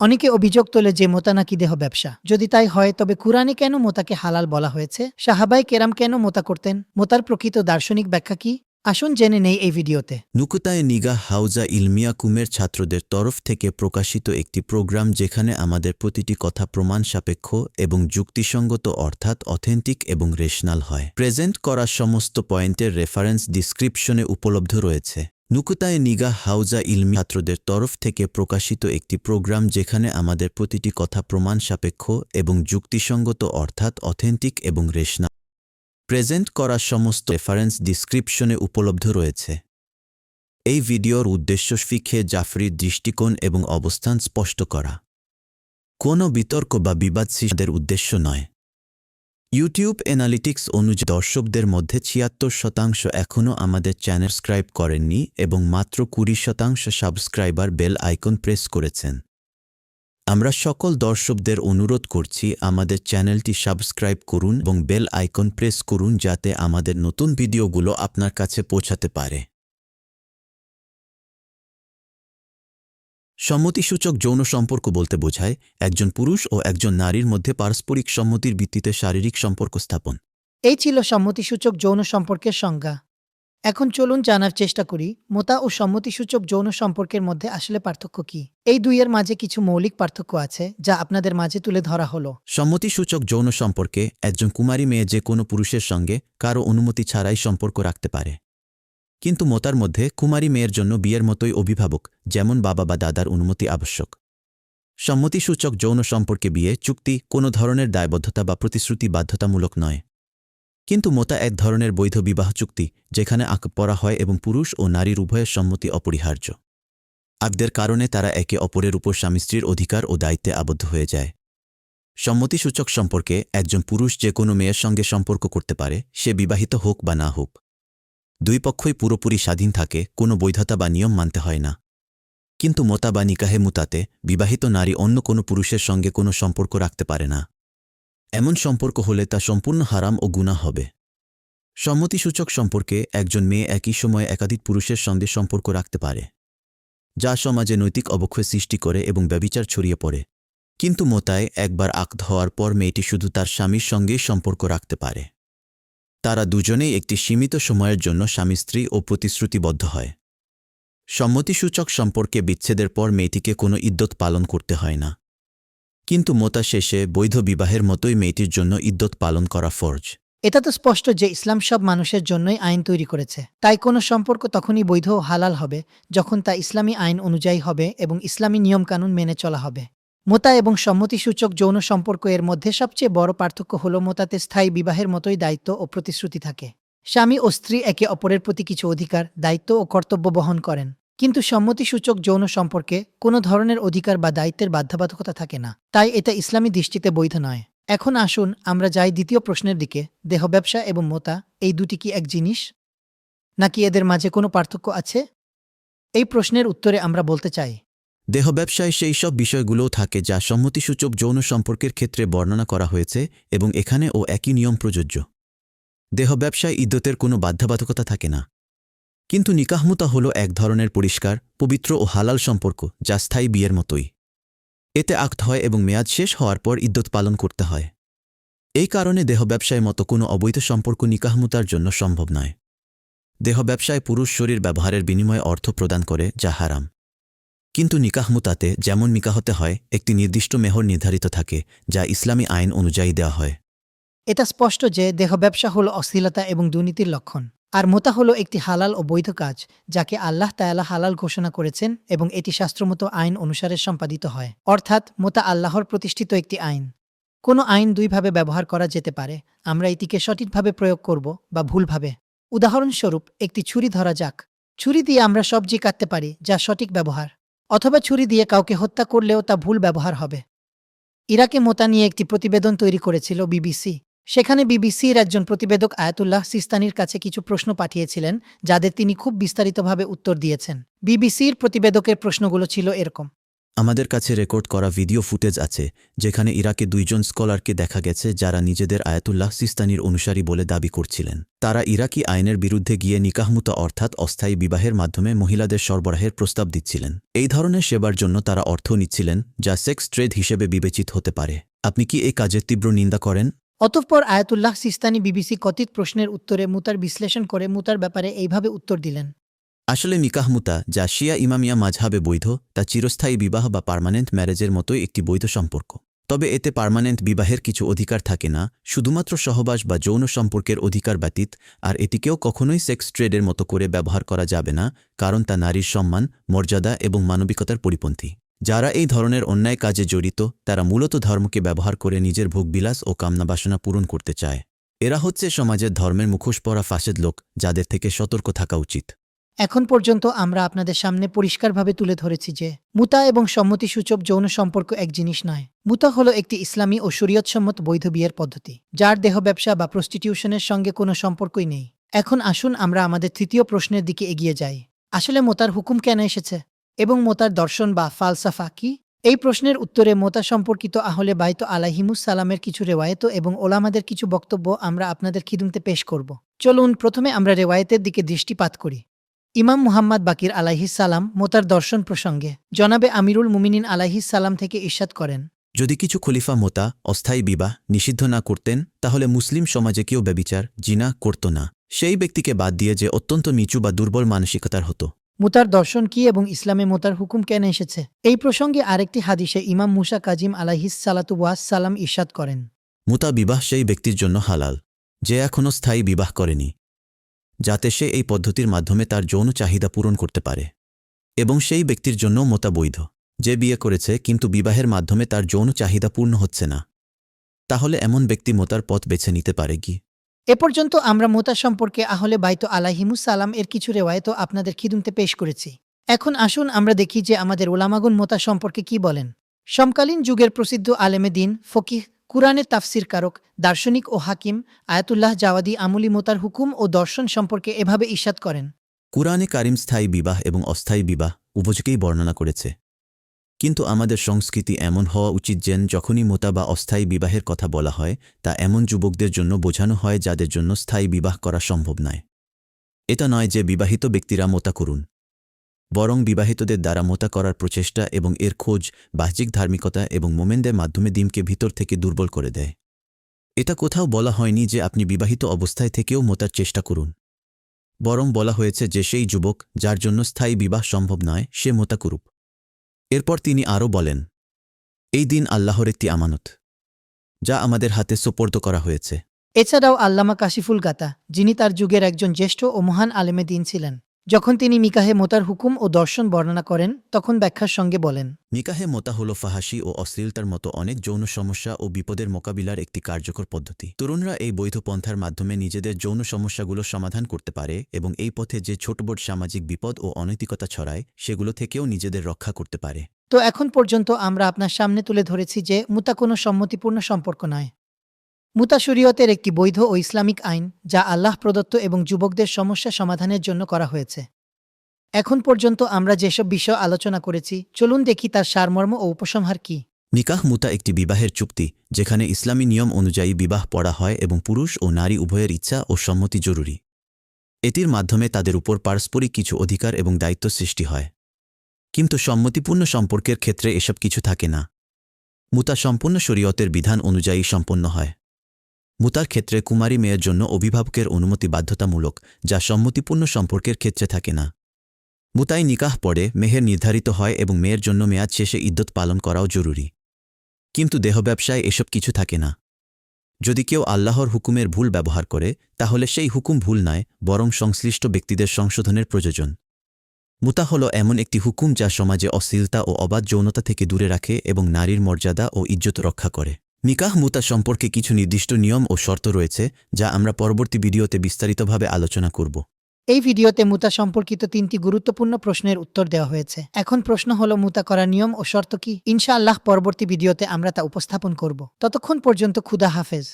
অনেকে অভিযোগ তোলে যে মোতা নাকি দেহ ব্যবসা। যদি তাই হয়, তবে কুরআনে কেন মোতাকে হালাল বলা হয়েছে? সাহাবাই কেরাম কেন মোতা করতেন? মোতার প্রকৃত দার্শনিক ব্যাখ্যা কি? আসুন জেনে নেই এই ভিডিওতে। নুকুতায় নিগা হাউজা ইলমিয়া কুমের ছাত্রদের তরফ থেকে প্রকাশিত একটি প্রোগ্রাম যেখানে আমাদের প্রতিটি কথা প্রমাণ সাপেক্ষ এবং যুক্তিসঙ্গত অর্থাৎ অথেন্টিক এবং রেশনাল হয়। প্রেজেন্ট করা সমস্ত পয়েন্টের রেফারেন্স ডিসক্রিপশনে উপলব্ধ রয়েছে। নুকুতায় নিগা হাউজা ইলমি ছাত্রদের তরফ থেকে প্রকাশিত একটি প্রোগ্রাম যেখানে আমাদের প্রতিটি কথা প্রমাণ সাপেক্ষ এবং যুক্তিসঙ্গত অর্থাৎ অথেন্টিক এবং রেশনা প্রেজেন্ট করা সমস্ত রেফারেন্স ডিসক্রিপশনে উপলব্ধ রয়েছে। এই ভিডিওর উদ্দেশ্য ফিখে জাফরির দৃষ্টিকোণ এবং অবস্থান স্পষ্ট করা। কোনো বিতর্ক বা বিবাদ সৃষ্টির উদ্দেশ্য নয়। ইউটিউব অ্যানালিটিক্স অনুযায়ী দর্শকদের মধ্যে ছিয়াত্তর শতাংশ এখনও আমাদের চ্যানেল সাবস্ক্রাইব করেননি এবং মাত্র কুড়ি শতাংশ সাবস্ক্রাইবার বেল আইকন প্রেস করেছেন। আমরা সকল দর্শকদের অনুরোধ করছি আমাদের চ্যানেলটি সাবস্ক্রাইব করুন এবং বেল আইকন প্রেস করুন যাতে আমাদের নতুন ভিডিওগুলো আপনার কাছে পৌঁছাতে পারে। সম্মতিসূচক যৌন সম্পর্ক বলতে বোঝায় একজন পুরুষ ও একজন নারীর মধ্যে পারস্পরিক সম্মতির ভিত্তিতে শারীরিক সম্পর্ক স্থাপন। এই ছিল সম্মতিসূচক যৌন সম্পর্কের সংজ্ঞা। এখন চলুন জানার চেষ্টা করি মোতা ও সম্মতিসূচক যৌন সম্পর্কের মধ্যে আসলে পার্থক্য কি? এই দুইয়ের মাঝে কিছু মৌলিক পার্থক্য আছে যা আপনাদের মাঝে তুলে ধরা হলো। সম্মতিসূচক যৌন সম্পর্কে একজন কুমারী মেয়ে যে কোনো পুরুষের সঙ্গে কারও অনুমতি ছাড়াই সম্পর্ক রাখতে পারে। কিন্তু মোতার মধ্যে কুমারী মেয়ের জন্য বিয়ের মতোই অভিভাবক, যেমন বাবা বা দাদার অনুমতি আবশ্যক। সম্মতিসূচক যৌন সম্পর্কে বিয়ে, চুক্তি কোনো ধরনের দায়বদ্ধতা বা প্রতিশ্রুতি বাধ্যতামূলক নয়। কিন্তু মোতা এক ধরনের বৈধ বিবাহ চুক্তি, যেখানে আঁক পড়া হয় এবং পুরুষ ও নারীর উভয়ের সম্মতি অপরিহার্য। আগদের কারণে তারা একে অপরের উপর স্বামী স্ত্রীর অধিকার ও দায়িত্বে আবদ্ধ হয়ে যায়। সম্মতিসূচক সম্পর্কে একজন পুরুষ যে কোনো মেয়ের সঙ্গে সম্পর্ক করতে পারে, সে বিবাহিত হোক বা না হোক। দুই পক্ষই পুরোপুরি স্বাধীন থাকে, কোনো বৈধতা বা নিয়ম মানতে হয় না। কিন্তু মোতা বা নিকাহে মুতাতে, বিবাহিত নারী অন্য কোনো পুরুষের সঙ্গে কোনো সম্পর্ক রাখতে পারে না। এমন সম্পর্ক হলে তা সম্পূর্ণ হারাম ও গুণা হবে। সম্মতিসূচক সম্পর্কে একজন মেয়ে একই সময়ে একাধিক পুরুষের সঙ্গে সম্পর্ক রাখতে পারে, যা সমাজে নৈতিক অবক্ষয় সৃষ্টি করে এবং ব্যবিচার ছড়িয়ে পড়ে। কিন্তু মোতায় একবার আক্ত হওয়ার পর মেয়েটি শুধু তার স্বামীর সঙ্গেই সম্পর্ক রাখতে পারে। তারা দুজনেই একটি সীমিত সময়ের জন্য স্বামী, স্ত্রী ও প্রতিশ্রুতিবদ্ধ হয়। সম্মতিসূচক সম্পর্কে বিচ্ছেদের পর মেয়েটিকে কোনো ইদ্যত পালন করতে হয় না। কিন্তু মোতা শেষে বৈধ বিবাহের মতোই মেয়েটির জন্য ইদ্যত পালন করা ফরজ। এটা তো স্পষ্ট যে ইসলাম সব মানুষের জন্যই আইন তৈরি করেছে। তাই কোনো সম্পর্ক তখনই বৈধ ও হালাল হবে যখন তা ইসলামী আইন অনুযায়ী হবে এবং ইসলামী নিয়মকানুন মেনে চলা হবে। মোতা এবং সম্মতিসূচক যৌন সম্পর্ক এর মধ্যে সবচেয়ে বড় পার্থক্য হল মোতাতে স্থায়ী বিবাহের মতোই দায়িত্ব ও প্রতিশ্রুতি থাকে। স্বামী ও স্ত্রী একে অপরের প্রতি কিছু অধিকার, দায়িত্ব ও কর্তব্য বহন করেন। কিন্তু সম্মতিসূচক যৌন সম্পর্কে কোনো ধরনের অধিকার বা দায়িত্বের বাধ্যবাধকতা থাকে না। তাই এটা ইসলামী দৃষ্টিতে বৈধ নয়। এখন আসুন আমরা যাই দ্বিতীয় প্রশ্নের দিকে, দেহ ব্যবসা এবং মোতা, এই দুটি কি এক জিনিস? নাকি এদের মাঝে কোনো পার্থক্য আছে? এই প্রশ্নের উত্তরে আমরা বলতে চাই দেহ ব্যবসায় সেই সব বিষয়গুলোও থাকে যা সম্মতিসূচক যৌন সম্পর্কের ক্ষেত্রে বর্ণনা করা হয়েছে এবং এখানে ও একই নিয়ম প্রযোজ্য। দেহ ব্যবসায় ইদ্যতের কোনো বাধ্যবাধকতা থাকে না। কিন্তু নিকাহমুতা হল এক ধরনের পরিষ্কার, পবিত্র ও হালাল সম্পর্ক যা স্থায়ী বিয়ের মতোই। এতে আক্ত হয় এবং মেয়াদ শেষ হওয়ার পর ইদ্যত পালন করতে হয়। এই কারণে দেহ ব্যবসায় মতো কোনো অবৈধ সম্পর্ক নিকাহমুতার জন্য সম্ভব নয়। দেহ ব্যবসায় পুরুষ শরীর ব্যবহারের বিনিময়ে অর্থ প্রদান করে যা হারাম। কিন্তু নিকাহ নিকাহমুতাতে যেমন নিকাহতে হয়, একটি নির্দিষ্ট মেহর নির্ধারিত থাকে, যা ইসলামী আইন অনুযায়ী দেওয়া হয়। এটা স্পষ্ট যে দেহ ব্যবসা হল অশ্লীলতা এবং দুর্নীতির লক্ষণ। আর মোতা হল একটি হালাল ও বৈধ কাজ, যাকে আল্লাহ তায়ালা হালাল ঘোষণা করেছেন এবং এটি শাস্ত্রমতো আইন অনুসারে সম্পাদিত হয়। অর্থাৎ মোতা আল্লাহর প্রতিষ্ঠিত একটি আইন। কোনো আইন দুইভাবে ব্যবহার করা যেতে পারে, আমরা এটিকে সঠিকভাবে প্রয়োগ করব বা ভুলভাবে। উদাহরণস্বরূপ, একটি ছুরি ধরা যাক। ছুরি দিয়ে আমরা সবজি কাটতে পারি, যা সঠিক ব্যবহার। অথবা ছুরি দিয়ে কাউকে হত্যা করলেও তা ভুল ব্যবহার হবে। ইরাকে মোতা নিয়ে একটি প্রতিবেদন তৈরি করেছিল বিবিসি। সেখানে বিবিসির একজন প্রতিবেদক আয়াতুল্লাহ সিস্তানির কাছে কিছু প্রশ্ন পাঠিয়েছিলেন, যাদের তিনি খুব বিস্তারিতভাবে উত্তর দিয়েছেন। বিবিসির প্রতিবেদকের প্রশ্নগুলো ছিল এরকম। আমাদের কাছে রেকর্ড করা ভিডিও ফুটেজ আছে, যেখানে ইরাকে দুইজন স্কলারকে দেখা গেছে যারা নিজেদের আয়াতুল্লাহ সিস্তানির অনুসারী বলে দাবি করছিলেন। তারা ইরাকি আইনের বিরুদ্ধে গিয়ে নিকাহমুতা অর্থাৎ অস্থায়ী বিবাহের মাধ্যমে মহিলাদের সরবরাহের প্রস্তাব দিচ্ছিলেন। এই ধরনের সেবার জন্য তারা অর্থ নিচ্ছিলেন, যা সেক্স ট্রেড হিসেবে বিবেচিত হতে পারে। আপনি কি এই কাজের তীব্র নিন্দা করেন? অতঃপর আয়াতুল্লাহ সিস্তানি বিবিসি কথিত প্রশ্নের উত্তরে মুতার বিশ্লেষণ করে মুতার ব্যাপারে এইভাবে উত্তর দিলেন। আসলে নিকাহমুতা যা শিয়া ইমামিয়া মাঝহাবে বৈধ, তা চিরস্থায়ী বিবাহ বা পার্মানেন্ট ম্যারেজের মতোই একটি বৈধ সম্পর্ক। তবে এতে পার্মানেন্ট বিবাহের কিছু অধিকার থাকে না, শুধুমাত্র সহবাস বা যৌন সম্পর্কের অধিকার ব্যতীত, আর এটিকেও কখনোই সেক্স ট্রেডের মতো করে ব্যবহার করা যাবে না, কারণ তা নারীর সম্মান, মর্যাদা এবং মানবিকতার পরিপন্থী। যারা এই ধরনের অন্যায় কাজে জড়িত, তারা মূলত ধর্মকে ব্যবহার করে নিজের ভোগবিলাস ও কামনাবাসনা পূরণ করতে চায়। এরা হচ্ছে সমাজের ধর্মের মুখোশ পরা ফাঁসেদ লোক, যাদের থেকে সতর্ক থাকা উচিত। এখন পর্যন্ত আমরা আপনাদের সামনে পরিষ্কারভাবে তুলে ধরেছি যে, মুতা এবং সম্মতিসূচক যৌন সম্পর্ক এক জিনিস নয়। মুতা হলো একটি ইসলামী ও শরীয়তসম্মত বৈধ বিয়ের পদ্ধতি, যার দেহ ব্যবসা বা প্রস্টিটিউশনের সঙ্গে কোনো সম্পর্কই নেই। এখন আসুন আমরা আমাদের তৃতীয় প্রশ্নের দিকে এগিয়ে যাই। আসলে মোতার হুকুম কেন এসেছে? এবং মোতার দর্শন বা ফালসাফা কি? এই প্রশ্নের উত্তরে মোতা সম্পর্কিত আহলে বাইত আলাহিমুস সালামের কিছু রেওয়ায়ত এবং ওলামাদের কিছু বক্তব্য আমরা আপনাদের খিদুমতে পেশ করব। চলুন প্রথমে আমরা রেওয়ায়েতের দিকে দৃষ্টিপাত করি। ইমাম মুহাম্মদ বাকির সালাম মোতার দর্শন প্রসঙ্গে জনাবে আমিরুল মুমিনিন সালাম থেকে ইরশাদ করেন। যদি কিছু খলিফা মোতা অস্থায়ী বিবাহ নিষিদ্ধ না করতেন তাহলে মুসলিম সমাজে কেউ ব্যবিচার জিনা করত না। সেই ব্যক্তিকে বাদ দিয়ে যে অত্যন্ত নিচু বা দুর্বল মানসিকতার হতো। মুতার দর্শন কি এবং ইসলামে মোতার হুকুম কেন এসেছে? এই প্রসঙ্গে আরেকটি হাদিসে ইমাম মুসা কাজিম ওয়াস সালাম ইরশাদ করেন। মুতা বিবাহ সেই ব্যক্তির জন্য হালাল যে এখনও স্থায়ী বিবাহ করেনি। যাতে সে এই পদ্ধতির মাধ্যমে তার যৌন চাহিদা পূরণ করতে পারে এবং সেই ব্যক্তির জন্য মোতা বৈধ যে বিয়ে করেছে, কিন্তু বিবাহের মাধ্যমে তার যৌন চাহিদা পূর্ণ হচ্ছে না। তাহলে এমন ব্যক্তি মোতার পথ বেছে নিতে পারে কি? এ পর্যন্ত আমরা মোতা সম্পর্কে আহলে বাইত সালাম এর কিছু রেওয়ায়ত আপনাদের খিদুমতে পেশ করেছি। এখন আসুন আমরা দেখি যে আমাদের ওলামাগুন মোতা সম্পর্কে কি বলেন। সমকালীন যুগের প্রসিদ্ধ আলেমে দিন ফকিহ কুরআনের তাফসির কারক, দার্শনিক ও হাকিম আয়াতুল্লাহ জাওয়াদি আমুলি মোতার হুকুম ও দর্শন সম্পর্কে এভাবে ইস্যাত করেন। কুরআনে কারিম স্থায়ী বিবাহ এবং অস্থায়ী বিবাহ উপযোগেই বর্ণনা করেছে। কিন্তু আমাদের সংস্কৃতি এমন হওয়া উচিত যেন যখনই মোতা বা অস্থায়ী বিবাহের কথা বলা হয়, তা এমন যুবকদের জন্য বোঝানো হয় যাদের জন্য স্থায়ী বিবাহ করা সম্ভব নয়। এটা নয় যে বিবাহিত ব্যক্তিরা মোতা করুন। বরং বিবাহিতদের দ্বারা মোতা করার প্রচেষ্টা এবং এর খোঁজ বাহ্যিক ধার্মিকতা এবং মোমেনদের মাধ্যমে দিমকে ভিতর থেকে দুর্বল করে দেয়। এটা কোথাও বলা হয়নি যে আপনি বিবাহিত অবস্থায় থেকেও মোতার চেষ্টা করুন। বরং বলা হয়েছে যে সেই যুবক যার জন্য স্থায়ী বিবাহ সম্ভব নয়, সে মোতা করুপ এরপর তিনি আরও বলেন, এই দিন আল্লাহর একটি আমানত, যা আমাদের হাতে সোপর্দ করা হয়েছে। এছাড়াও আল্লামা কাশিফুল গাতা, যিনি তার যুগের একজন জ্যেষ্ঠ ও মহান আলেমে দিন ছিলেন। যখন তিনি মিকাহে মোতার হুকুম ও দর্শন বর্ণনা করেন তখন ব্যাখ্যার সঙ্গে বলেন মিকাহে মোতা হল ফাহাসি ও অশ্লীলতার মতো অনেক যৌন সমস্যা ও বিপদের মোকাবিলার একটি কার্যকর পদ্ধতি। তরুণরা এই বৈধ পন্থার মাধ্যমে নিজেদের যৌন সমস্যাগুলো সমাধান করতে পারে এবং এই পথে যে ছোটবোট সামাজিক বিপদ ও অনৈতিকতা ছড়ায় সেগুলো থেকেও নিজেদের রক্ষা করতে পারে। তো এখন পর্যন্ত আমরা আপনার সামনে তুলে ধরেছি যে মুতা কোনো সম্মতিপূর্ণ সম্পর্ক নয়। মুতা শরীয়তের একটি বৈধ ও ইসলামিক আইন, যা আল্লাহ প্রদত্ত এবং যুবকদের সমস্যা সমাধানের জন্য করা হয়েছে। এখন পর্যন্ত আমরা যেসব বিষয় আলোচনা করেছি, চলুন দেখি তার সারমর্ম ও উপসংহার কি। নিকাহ মুতা একটি বিবাহের চুক্তি, যেখানে ইসলামী নিয়ম অনুযায়ী বিবাহ পড়া হয় এবং পুরুষ ও নারী উভয়ের ইচ্ছা ও সম্মতি জরুরি। এটির মাধ্যমে তাদের উপর পারস্পরিক কিছু অধিকার এবং দায়িত্ব সৃষ্টি হয়। কিন্তু সম্মতিপূর্ণ সম্পর্কের ক্ষেত্রে এসব কিছু থাকে না। মুতা সম্পূর্ণ শরীয়তের বিধান অনুযায়ী সম্পন্ন হয়। মুতার ক্ষেত্রে কুমারী মেয়ের জন্য অভিভাবকের অনুমতি বাধ্যতামূলক, যা সম্মতিপূর্ণ সম্পর্কের ক্ষেত্রে থাকে না। মুতাই নিকাহ পড়ে, মেহের নির্ধারিত হয় এবং মেয়ের জন্য মেয়াদ শেষে ইদ্যত পালন করাও জরুরি। কিন্তু দেহ ব্যবসায় এসব কিছু থাকে না। যদি কেউ আল্লাহর হুকুমের ভুল ব্যবহার করে, তাহলে সেই হুকুম ভুল নয়, বরং সংশ্লিষ্ট ব্যক্তিদের সংশোধনের প্রয়োজন। মুতা হল এমন একটি হুকুম যা সমাজে অশ্লীলতা ও অবাধ যৌনতা থেকে দূরে রাখে এবং নারীর মর্যাদা ও ইজ্জত রক্ষা করে। নিকাহ মুতা সম্পর্কে কিছু নির্দিষ্ট নিয়ম ও শর্ত রয়েছে, যা আমরা পরবর্তী ভিডিওতে বিস্তারিতভাবে আলোচনা করব। এই ভিডিওতে মুতা সম্পর্কিত তিনটি গুরুত্বপূর্ণ প্রশ্নের উত্তর দেওয়া হয়েছে। এখন প্রশ্ন হলো, মুতা করার নিয়ম ও শর্ত কি? ইনশাআল্লাহ পরবর্তী ভিডিওতে আমরা তা উপস্থাপন করব। ততক্ষণ পর্যন্ত ক্ষুদা হাফেজ।